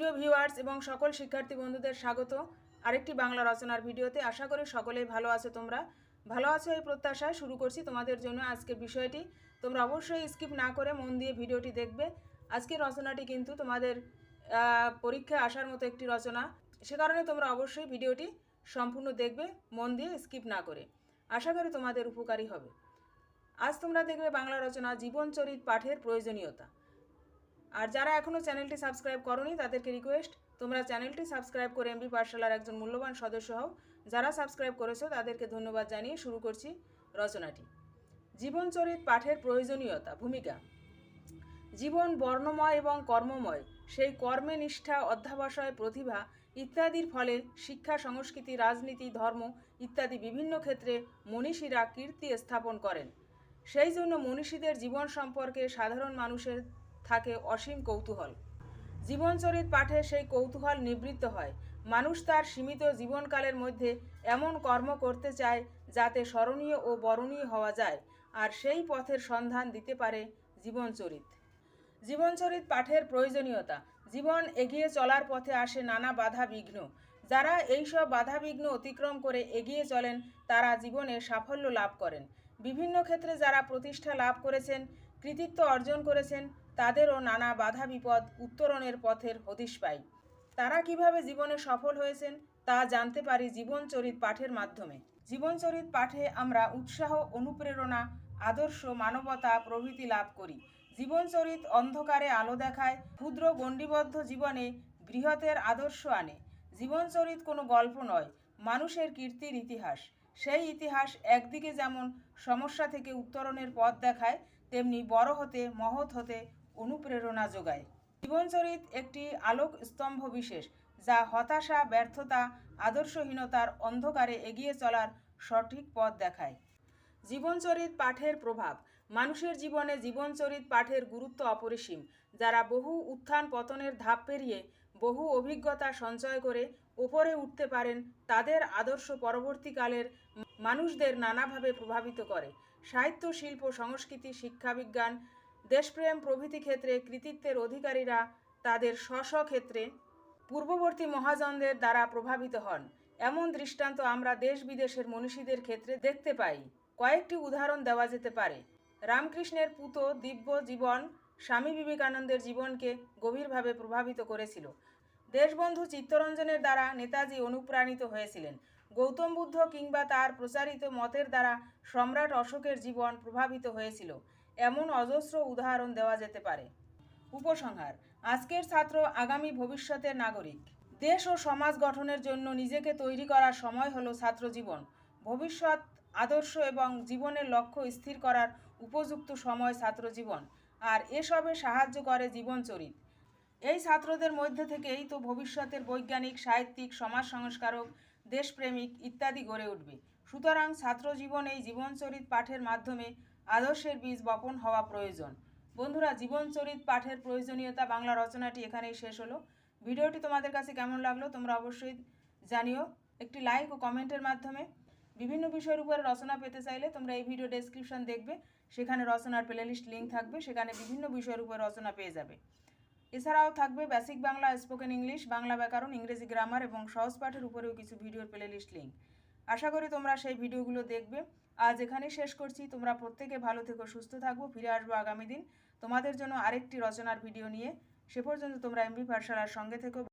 প্রিয় ভিউয়ার্স এবং সকল শিক্ষার্থী বন্ধুদের স্বাগত। আরেকটি বাংলা রচনার ভিডিওতে আশা করি সকলেই ভালো আছো তোমরা। ভালো আছো এই প্রত্যাশায় শুরু করছি তোমাদের জন্য আজকের বিষয়টি। তোমরা অবশ্যই স্কিপ না করে মন দিয়ে ভিডিওটি দেখবে। আজকের রচনাটি কিন্তু তোমাদের পরীক্ষায় আসার মতো একটি রচনা। সে কারণে তোমরা অবশ্যই ভিডিওটি সম্পূর্ণ দেখবে, মন দিয়ে স্কিপ না করে। আশা করি তোমাদের উপকারী হবে। আজ তোমরা দেখবে বাংলা রচনা জীবনচরিত পাঠের প্রয়োজনীয়তা। আর যারা এখনও চ্যানেলটি সাবস্ক্রাইব করনি, তাদেরকে রিকোয়েস্ট তোমরা চ্যানেলটি সাবস্ক্রাইব করে এমবি পাঠশালার একজন মূল্যবান সদস্য হও। যারা সাবস্ক্রাইব করেছ, তাদেরকে ধন্যবাদ জানিয়ে শুরু করছি রচনাটি। জীবনচরিত পাঠের প্রয়োজনীয়তা, ভূমিকা। জীবন বর্ণময় এবং কর্মময়। সেই কর্মে নিষ্ঠা, অধ্যাবসায়, প্রতিভা ইত্যাদির ফলে শিক্ষা, সংস্কৃতি, রাজনীতি, ধর্ম ইত্যাদি বিভিন্ন ক্ষেত্রে মনীষীরা কীর্তি স্থাপন করেন। সেই জন্য মনীষীদের জীবন সম্পর্কে সাধারণ মানুষের থাকে অসীম কৌতূহল। জীবনচরিত পাঠে সেই কৌতূহল নিবৃত্ত হয়। মানুষ তার সীমিত জীবনকালের মধ্যে এমন কর্ম করতে চায় যাতে স্মরণীয় ও বরণীয় হওয়া যায় আর সেই পথের সন্ধান দিতে পারে জীবনচরিত। জীবনচরিত পাঠের প্রয়োজনীয়তা। জীবন এগিয়ে চলার পথে আসে নানা বাধা বিঘ্ন যারা এইসব বাধা বিঘ্ন অতিক্রম করে এগিয়ে চলেন, তারা জীবনে সাফল্য লাভ করেন। বিভিন্ন ক্ষেত্রে যারা প্রতিষ্ঠা লাভ করেছেন, কৃতিত্ব অর্জন করেছেন তাদেরও নানা বাধা বিপদ উত্তরণের পথের হদিশ পাই। তারা কীভাবে জীবনে সফল হয়েছেন তা জানতে পারি জীবনচরিত পাঠের মাধ্যমে। জীবনচরিত পাঠে আমরা উৎসাহ, অনুপ্রেরণা, আদর্শ, মানবতা প্রভৃতি লাভ করি। জীবনচরিত অন্ধকারে আলো দেখায়, ক্ষুদ্র গণ্ডিবদ্ধ জীবনে বৃহতের আদর্শ আনে। জীবনচরিত কোনো গল্প নয়, মানুষের কীর্তির ইতিহাস। সেই ইতিহাস একদিকে যেমন সমস্যা থেকে উত্তরণের পথ দেখায়, তেমনি বড় হতে, মহৎ হতে অনুপ্রেরণা যোগায়। জীবনচরিত একটি আলোক স্তম্ভ বিশেষ, যা হতাশা, ব্যর্থতা, আদর্শহীনতার অন্ধকারে এগিয়ে চলার সঠিক পথ দেখায়। জীবনচরিত পাঠের প্রভাব, মানুষের জীবনে জীবনচরিত পাঠের গুরুত্ব অপরিসীম, যারা বহু উত্থান পতনের ধাপ পেরিয়ে বহু অভিজ্ঞতা সঞ্চয় করে ওপরে উঠতে পারেন, তাদের আদর্শ পরবর্তীকালের মানুষদের নানাভাবে প্রভাবিত করে। সাহিত্য, শিল্প, সংস্কৃতি, শিক্ষাবিজ্ঞান দেশপ্রেম প্রভৃতি ক্ষেত্রে কৃতিত্বের অধিকারীরা তাদের স্ব ক্ষেত্রে পূর্ববর্তী মহাজনদের দ্বারা প্রভাবিত হন। এমন দৃষ্টান্ত আমরা দেশ বিদেশের মনীষীদের ক্ষেত্রে দেখতে পাই। কয়েকটি উদাহরণ দেওয়া যেতে পারে। রামকৃষ্ণের পুত দিব্য জীবন স্বামী বিবেকানন্দের জীবনকে গভীরভাবে প্রভাবিত করেছিল। দেশবন্ধু চিত্তরঞ্জনের দ্বারা নেতাজি অনুপ্রাণিত হয়েছিলেন। গৌতম বুদ্ধ কিংবা তার প্রচারিত মতের দ্বারা সম্রাট অশোকের জীবন প্রভাবিত হয়েছিল। এমন অজস্র উদাহরণ দেওয়া যেতে পারে। উপসংহার, আজকের ছাত্র আগামী ভবিষ্যতের নাগরিক। দেশ ও সমাজ গঠনের জন্য নিজেকে তৈরি করার সময় হলো ছাত্র জীবন। ভবিষ্যৎ, আদর্শ এবং জীবনের লক্ষ্য স্থির করার উপযুক্ত সময় ছাত্র জীবন। আর এসবে সাহায্য করে জীবনচরিত এই ছাত্রদের মধ্যে থেকেই তো ভবিষ্যতের বৈজ্ঞানিক, সাহিত্যিক, সমাজ সংস্কারক দেশপ্রেমিক ইত্যাদি গড়ে উঠবে। সুতরাং ছাত্র জীবন এই জীবনচরিত পাঠের মাধ্যমে আদর্শের বীজ বপন হওয়া প্রয়োজন। বন্ধুরা, জীবনচরিত পাঠের প্রয়োজনীয়তা বাংলা রচনাটি এখানেই শেষ হলো। ভিডিওটি তোমাদের কাছে কেমন লাগল তোমরা অবশ্যই জানিও। একটি লাইক ও কমেন্টের মাধ্যমে। বিভিন্ন বিষয়ের উপরে রচনা পেতে চাইলে তোমরা এই ভিডিও ডেসক্রিপশন দেখবে। সেখানে রচনার প্লেলিস্ট লিঙ্ক থাকবে। সেখানে বিভিন্ন বিষয়ের উপর রচনা পেয়ে যাবে। এছাড়াও থাকবে basic Bangla spoken English Bangla ব্যাকরণ, ইংরেজি গ্রামার এবং সহজ পাঠের উপরেও কিছু ভিডিওর প্লে লিস্ট লিঙ্ক আশা করি তোমরা সেই ভিডিওগুলো দেখবে। আজ এখানে শেষ করছি। তোমরা প্রত্যেকে ভালো থেকো, সুস্থ থাকব ফিরে আসব আগামী দিন। তোমাদের জন্য আরেকটি রচনার ভিডিও নিয়ে। সে পর্যন্ত তোমরা এমবি পাঠশালার সঙ্গে থেকো।